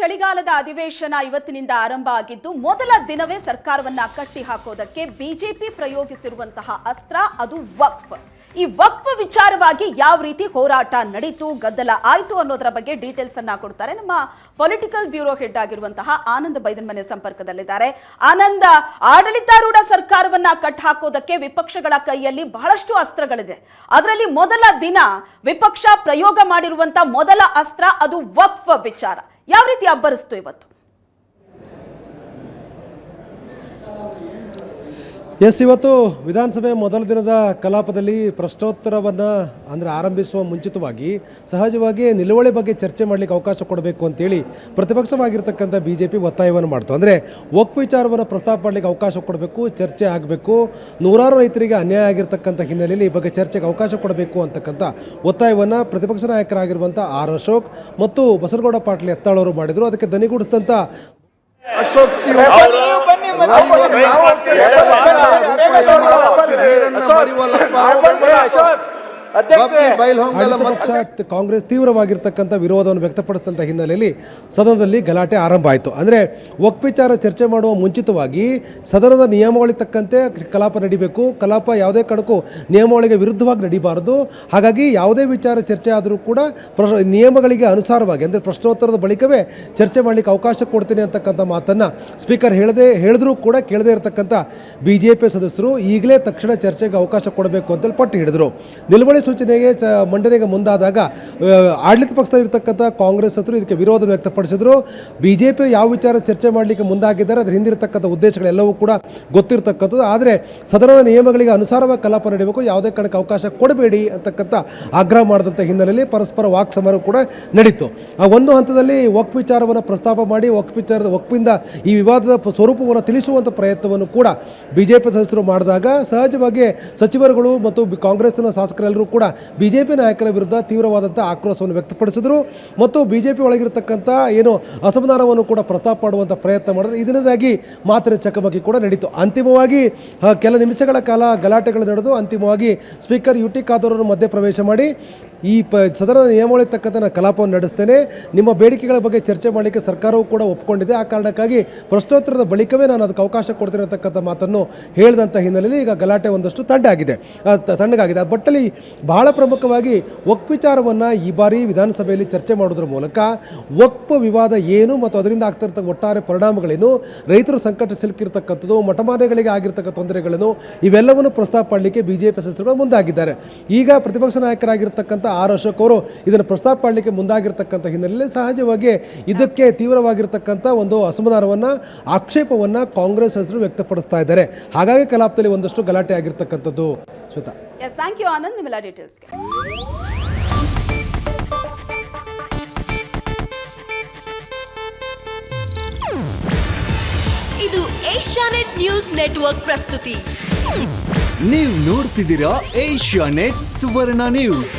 ಚಳಿಗಾಲದ ಅಧಿವೇಶನ ಇವತ್ತಿನಿಂದ ಆರಂಭ ಆಗಿದ್ದು, ಮೊದಲ ದಿನವೇ ಸರ್ಕಾರವನ್ನ ಕಟ್ಟಿ ಹಾಕೋದಕ್ಕೆ ಬಿಜೆಪಿ ಪ್ರಯೋಗಿಸಿರುವಂತಹ ಅಸ್ತ್ರ, ಅದು ವಕ್ಫ್. ಈ ವಕ್ಫ್ ವಿಚಾರವಾಗಿ ಯಾವ ರೀತಿ ಹೋರಾಟ ನಡೀತು, ಗದ್ದಲ ಆಯಿತು ಅನ್ನೋದರ ಬಗ್ಗೆ ಡೀಟೇಲ್ಸ್ ಅನ್ನ ಕೊಡ್ತಾರೆ. ನಮ್ಮ ಪೊಲಿಟಿಕಲ್ ಬ್ಯೂರೋ ಹೆಡ್ ಆಗಿರುವಂತಹ ಆನಂದ್ ಬೈದನ್ಮನೆ ಸಂಪರ್ಕದಲ್ಲಿದ್ದಾರೆ. ಆನಂದ, ಆಡಳಿತಾರೂಢ ಸರ್ಕಾರವನ್ನ ಕಟ್ ಹಾಕೋದಕ್ಕೆ ವಿಪಕ್ಷಗಳ ಕೈಯಲ್ಲಿ ಬಹಳಷ್ಟು ಅಸ್ತ್ರಗಳಿದೆ. ಅದರಲ್ಲಿ ಮೊದಲ ದಿನ ವಿಪಕ್ಷ ಪ್ರಯೋಗ ಮಾಡಿರುವಂತಹ ಮೊದಲ ಅಸ್ತ್ರ, ಅದು ವಕ್ಫ್ ವಿಚಾರ. ಯಾವ ರೀತಿ ಅಬ್ಬರಿಸ್ತು ಇವತ್ತು? ಎಸ್, ಇವತ್ತು ವಿಧಾನಸಭೆ ಮೊದಲ ದಿನದ ಕಲಾಪದಲ್ಲಿ ಪ್ರಶ್ನೋತ್ತರವನ್ನು ಅಂದರೆ ಆರಂಭಿಸುವ ಮುಂಚಿತವಾಗಿ ಸಹಜವಾಗಿ ನಿಲುವಳಿ ಬಗ್ಗೆ ಚರ್ಚೆ ಮಾಡಲಿಕ್ಕೆ ಅವಕಾಶ ಕೊಡಬೇಕು ಅಂತೇಳಿ ಪ್ರತಿಪಕ್ಷವಾಗಿರ್ತಕ್ಕಂಥ ಬಿ ಜೆ ಪಿ ಒತ್ತಾಯವನ್ನು ಮಾಡ್ತು. ಅಂದರೆ ಒಕ್ ವಿಚಾರವನ್ನು ಪ್ರಸ್ತಾಪ ಮಾಡಲಿಕ್ಕೆ ಅವಕಾಶ ಕೊಡಬೇಕು, ಚರ್ಚೆ ಆಗಬೇಕು, ನೂರಾರು ರೈತರಿಗೆ ಅನ್ಯಾಯ ಆಗಿರ್ತಕ್ಕಂಥ ಹಿನ್ನೆಲೆಯಲ್ಲಿ ಈ ಬಗ್ಗೆ ಚರ್ಚೆಗೆ ಅವಕಾಶ ಕೊಡಬೇಕು ಅಂತಕ್ಕಂಥ ಒತ್ತಾಯವನ್ನು ಪ್ರತಿಪಕ್ಷ ನಾಯಕರಾಗಿರುವಂಥ ಆರ್ ಅಶೋಕ್ ಮತ್ತು ಬಸರಗೌಡ ಪಾಟೀಲ್ ಎತ್ತಾಳವರು ಮಾಡಿದರು. ಅದಕ್ಕೆ ದನಿಗೂಡಿಸಿದಂಥ ಅಶೋಕ್ ಆಡಳಿತ ಪಕ್ಷ ತ- ಕಾಂಗ್ರೆಸ್ ತೀವ್ರವಾಗಿರ್ತಕ್ಕಂಥ ವಿರೋಧವನ್ನು ವ್ಯಕ್ತಪಡಿಸಿದಂಥ ಹಿನ್ನೆಲೆಯಲ್ಲಿ ಸದನದಲ್ಲಿ ಗಲಾಟೆ ಆರಂಭ ಆಯಿತು. ಅಂದರೆ ಒಕ್ ವಿಚಾರ ಚರ್ಚೆ ಮಾಡುವ ಮುಂಚಿತವಾಗಿ ಸದನದ ನಿಯಮಾವಳಿ ತಕ್ಕಂತೆ ಕಲಾಪ ನಡಿಬೇಕು. ಕಲಾಪ ಯಾವುದೇ ಕಡಕು ನಿಯಮಾವಳಿಗೆ ವಿರುದ್ಧವಾಗಿ ನಡೀಬಾರದು. ಹಾಗಾಗಿ ಯಾವುದೇ ವಿಚಾರ ಚರ್ಚೆ ಆದರೂ ಕೂಡ ಪ್ರ ನಿಯಮಗಳಿಗೆ ಅನುಸಾರವಾಗಿ ಅಂದರೆ ಪ್ರಶ್ನೋತ್ತರದ ಬಳಿಕವೇ ಚರ್ಚೆ ಮಾಡಲಿಕ್ಕೆ ಅವಕಾಶ ಕೊಡ್ತೀನಿ ಅಂತಕ್ಕಂಥ ಮಾತನ್ನು ಸ್ಪೀಕರ್ ಹೇಳದೆ ಹೇಳಿದ್ರೂ ಕೂಡ ಕೇಳದೇ ಇರತಕ್ಕಂಥ ಬಿಜೆಪಿ ಜೆ ಪಿ ಸದಸ್ಯರು ಈಗಲೇ ತಕ್ಷಣ ಚರ್ಚೆಗೆ ಅವಕಾಶ ಕೊಡಬೇಕು ಅಂತೇಳಿ ಪಟ್ಟು ಹಿಡಿದರು. ನಿಲುವಳಿ ಸೂಚನೆಗೆ ಮಂಡನೆಗೆ ಮುಂದಾದಾಗ ಆಡಳಿತ ಪಕ್ಷದಲ್ಲಿರ್ತಕ್ಕಂಥ ಕಾಂಗ್ರೆಸ್ ಹತ್ರ ಇದಕ್ಕೆ ವಿರೋಧ ವ್ಯಕ್ತಪಡಿಸಿದ್ರು. ಬಿ ಜೆ ಪಿ ಯಾವ ವಿಚಾರ ಚರ್ಚೆ ಮಾಡಲಿಕ್ಕೆ ಮುಂದಾಗಿದ್ದಾರೆ, ಅದ್ರ ಹಿಂದಿರತಕ್ಕಂಥ ಉದ್ದೇಶಗಳೆಲ್ಲವೂ ಕೂಡ ಗೊತ್ತಿರತಕ್ಕಂಥದ್ದು. ಆದರೆ ಸದನದ ನಿಯಮಗಳಿಗೆ ಅನುಸಾರವಾಗಿ ಕಲಾಪ ನಡೆಯಬೇಕು ಯಾವುದೇ ಕಾರಣಕ್ಕೆ ಅವಕಾಶ ಕೊಡಬೇಡಿ ಅಂತಕ್ಕಂಥ ಆಗ್ರಹ ಮಾಡಿದಂಥ ಹಿನ್ನೆಲೆಯಲ್ಲಿ ಪರಸ್ಪರ ವಾಕ್ ಸಮರ ಕೂಡ ನಡೀತು. ಆ ಒಂದು ಹಂತದಲ್ಲಿ ಒಕ್ ವಿಚಾರವನ್ನು ಪ್ರಸ್ತಾಪ ಮಾಡಿ ಒಕ್ ವಿಚಾರದ ಒಕ್ಪಿಂದ ಈ ವಿವಾದದ ಸ್ವರೂಪವನ್ನು ತಿಳಿಸುವಂಥ ಪ್ರಯತ್ನವನ್ನು ಕೂಡ ಬಿ ಜೆ ಪಿ ಸದಸ್ಯರು ಮಾಡಿದಾಗ ಸಹಜವಾಗಿ ಸಚಿವರುಗಳು ಮತ್ತು ಕಾಂಗ್ರೆಸ್ನ ಶಾಸಕರೆಲ್ಲರೂ ಕೂಡ ಬಿ ಜೆ ಪಿ ನಾಯಕರ ವಿರುದ್ಧ ತೀವ್ರವಾದಂಥ ಆಕ್ರೋಶವನ್ನು ವ್ಯಕ್ತಪಡಿಸಿದರು. ಮತ್ತು ಬಿ ಜೆ ಪಿ ಒಳಗಿರತಕ್ಕಂಥ ಏನು ಅಸಮಾಧಾನವನ್ನು ಕೂಡ ಪ್ರಸ್ತಾಪ ಮಾಡುವಂಥ ಪ್ರಯತ್ನ ಮಾಡಿದ್ರು. ಇದರಿಂದಾಗಿ ಮಾತಿನ ಚಕಮಕಿ ಕೂಡ ನಡೀತು. ಅಂತಿಮವಾಗಿ ಕೆಲ ನಿಮಿಷಗಳ ಕಾಲ ಗಲಾಟೆಗಳು ನಡೆದು, ಅಂತಿಮವಾಗಿ ಸ್ಪೀಕರ್ ಯು ಟಿ ಖಾದರ್ ಮಧ್ಯೆ ಪ್ರವೇಶ ಮಾಡಿ ಈ ಪ ಸದನದ ನಿಯಮಾವಳಿ ತಕ್ಕಂತೆ ನಾನು ಕಲಾಪವನ್ನು ನಡೆಸ್ತೇನೆ. ನಿಮ್ಮ ಬೇಡಿಕೆಗಳ ಬಗ್ಗೆ ಚರ್ಚೆ ಮಾಡಲಿಕ್ಕೆ ಸರ್ಕಾರವು ಕೂಡ ಒಪ್ಕೊಂಡಿದೆ. ಆ ಕಾರಣಕ್ಕಾಗಿ ಪ್ರಶ್ನೋತ್ತರದ ಬಳಿಕವೇ ನಾನು ಅದಕ್ಕೆ ಅವಕಾಶ ಕೊಡ್ತಿರತಕ್ಕಂಥ ಮಾತನ್ನು ಹೇಳಿದಂಥ ಹಿನ್ನೆಲೆಯಲ್ಲಿ ಈಗ ಗಲಾಟೆ ಒಂದಷ್ಟು ತಂಡ ಆಗಿದೆ ತಣ್ಣಗಾಗಿದೆ ಆ ಬಟ್ಟಲ್ಲಿ ಬಹಳ ಪ್ರಮುಖವಾಗಿ ಒಕ್ ವಿಚಾರವನ್ನು ಈ ಬಾರಿ ವಿಧಾನಸಭೆಯಲ್ಲಿ ಚರ್ಚೆ ಮಾಡೋದ್ರ ಮೂಲಕ ಒಕ್ಪ ವಿವಾದ ಏನು ಮತ್ತು ಅದರಿಂದ ಆಗ್ತಿರ್ತಕ್ಕ ಒಟ್ಟಾರೆ ಪರಿಣಾಮಗಳೇನು, ರೈತರು ಸಂಕಟ ಸಿಲುಕಿರ್ತಕ್ಕಂಥದ್ದು ಮಠಮಾನೆಗಳಿಗೆ ಆಗಿರ್ತಕ್ಕ ತೊಂದರೆಗಳನ್ನು ಇವೆಲ್ಲವನ್ನು ಪ್ರಸ್ತಾಪ ಮಾಡಲಿಕ್ಕೆ ಬಿ ಜೆ ಪಿ ಸದಸ್ಯರುಗಳು ಮುಂದಾಗಿದ್ದಾರೆ. ಈಗ ಪ್ರತಿಪಕ್ಷ ನಾಯಕರಾಗಿರ್ತಕ್ಕಂಥ ಆರ್ ಅಶೋಕ್ ಅವರು ಇದನ್ನು ಪ್ರಸ್ತಾಪ ಮಾಡಲಿಕ್ಕೆ ಮುಂದಾಗಿರ್ತಕ್ಕಂಥ ಹಿನ್ನೆಲೆಯಲ್ಲಿ ಸಹಜವಾಗಿ ಇದಕ್ಕೆ ತೀವ್ರವಾಗಿರ್ತಕ್ಕಂಥ ಒಂದು ಅಸಮಾಧಾನವನ್ನು ಆಕ್ಷೇಪವನ್ನು ಕಾಂಗ್ರೆಸ್ ಸದಸ್ಯರು ವ್ಯಕ್ತಪಡಿಸ್ತಾ ಇದ್ದಾರೆ. ಹಾಗಾಗಿ ಕಲಾಪದಲ್ಲಿ ಒಂದಷ್ಟು ಗಲಾಟೆ ಆಗಿರ್ತಕ್ಕಂಥದ್ದು. Shweta. Yes thank you Anand ನಿಮ್ಮೆಲ್ಲ ಡೀಟೇಲ್ಸ್ಗೆ ಇದು ಏಷ್ಯಾನೆಟ್ ನ್ಯೂಸ್ ನೆಟ್ವರ್ಕ್ ಪ್ರಸ್ತುತಿ. ನೀವು ನೋಡ್ತಿದ್ದೀರಾ ಏಷ್ಯಾ ನೆಟ್ ಸುವರ್ಣ ನ್ಯೂಸ್.